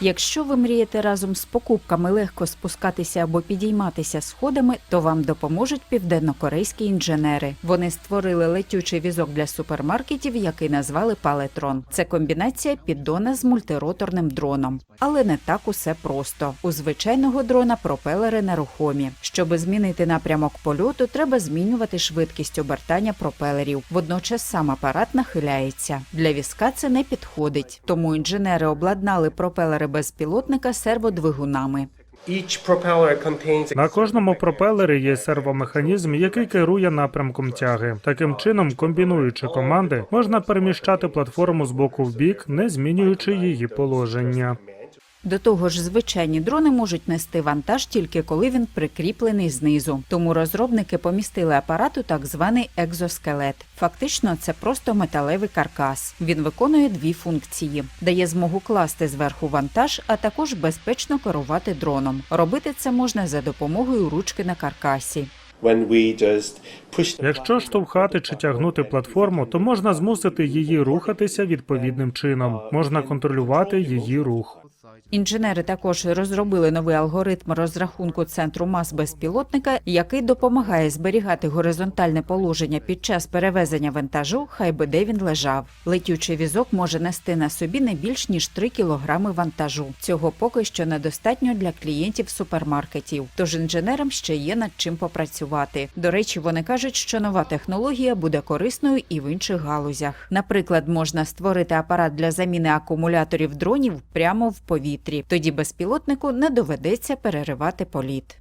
Якщо ви мрієте разом з покупками легко спускатися або підійматися сходами, то вам допоможуть південнокорейські інженери. Вони створили летючий візок для супермаркетів, який назвали Палетрон. Це комбінація піддона з мультироторним дроном. Але не так усе просто. У звичайного дрона пропелери нерухомі. Щоб змінити напрямок польоту, треба змінювати швидкість обертання пропелерів. Водночас сам апарат нахиляється. Для візка це не підходить. Тому інженери обладнали пропелери безпілотника серводвигунами. На кожному пропелері є сервомеханізм, який керує напрямком тяги. Таким чином, комбінуючи команди, можна переміщати платформу з боку в бік, не змінюючи її положення. До того ж, звичайні дрони можуть нести вантаж тільки коли він прикріплений знизу. Тому розробники помістили апарат у так званий екзоскелет. Фактично, це просто металевий каркас. Він виконує дві функції: дає змогу класти зверху вантаж, а також безпечно керувати дроном. Робити це можна за допомогою ручки на каркасі. Якщо штовхати чи тягнути платформу, то можна змусити її рухатися відповідним чином. Можна контролювати її рух. Інженери також розробили новий алгоритм розрахунку центру мас безпілотника, який допомагає зберігати горизонтальне положення під час перевезення вантажу, хай би де він лежав. Летючий візок може нести на собі не більш ніж 3 кілограми вантажу. Цього поки що недостатньо для клієнтів супермаркетів. Тож інженерам ще є над чим попрацювати. До речі, вони кажуть, що нова технологія буде корисною і в інших галузях. Наприклад, можна створити апарат для заміни акумуляторів дронів прямо в повітрі. Тоді безпілотнику не доведеться переривати політ.